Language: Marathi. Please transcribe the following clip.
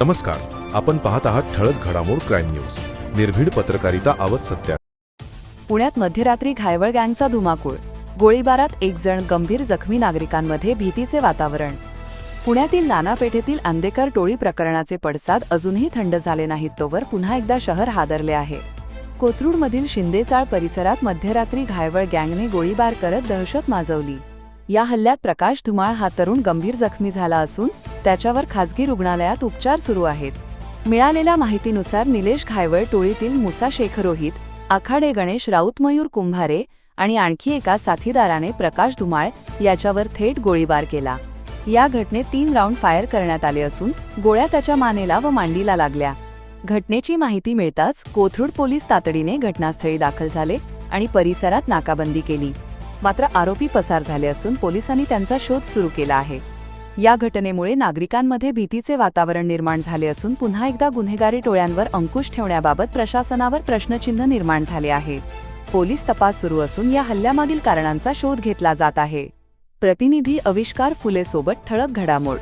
नमस्कार. आपण पाहत आहात ठळक घडामोड क्राईम न्यूज. निर्भीड पत्रकारिता आवत सत्या पुण्यात मध्यरात्री घायवळ गँगचा धुमाकूळ. गोळीबारात एक जण गंभीर जखमी नागरिकांमध्ये भीतीचे वातावरण. पुण्यातील नानापेठेतील आंदेकर टोळी प्रकरणाचे पडसाद अजूनही थंड झाले नाहीत तोवर पुन्हा एकदा शहर हादरले आहे. कोथरूडमधील शिंदेचाळ परिसरात मध्यरात्री घायवळ गँगने गोळीबार करत दहशत माजवली. या हल्ल्यात प्रकाश धुमाळ हा तरुण गंभीर जखमी झाला असून त्याच्यावर खासगी रुग्णालयात उपचार सुरू आहेत. मिळालेल्या माहितीनुसार निलेश घायवळ टोळीतील मुसा शेखरोहित आखाडे गणेश राऊत मयूर कुंभारे आणि आणखी एका साथीदाराने प्रकाश धुमाळ याच्यावर थेट गोळीबार केला. या घटनेत तीन राऊंड फायर करण्यात आले असून गोळ्या त्याच्या मानेला व मांडीला लागल्या. घटनेची माहिती मिळताच कोथरूड पोलीस तातडीने घटनास्थळी दाखल झाले आणि परिसरात नाकाबंदी केली. मात्र आरोपी पसार झाले असून पोलिसांनी त्यांचा शोध सुरू केला आहे. या घटनेमुळे नागरिकांमध्ये भीतीचे वातावरण निर्माण झाले असून पुन्हा एकदा गुन्हेगारी टोळ्यांवर अंकुश ठेवण्याबाबत प्रशासनावर प्रश्नचिन्ह निर्माण झाले आहे. पोलीस तपास सुरू असून या हल्ल्यामागील कारणांचा शोध घेतला जात आहे. प्रतिनिधी अविष्कार फुले सोबत ठळक घडामोड.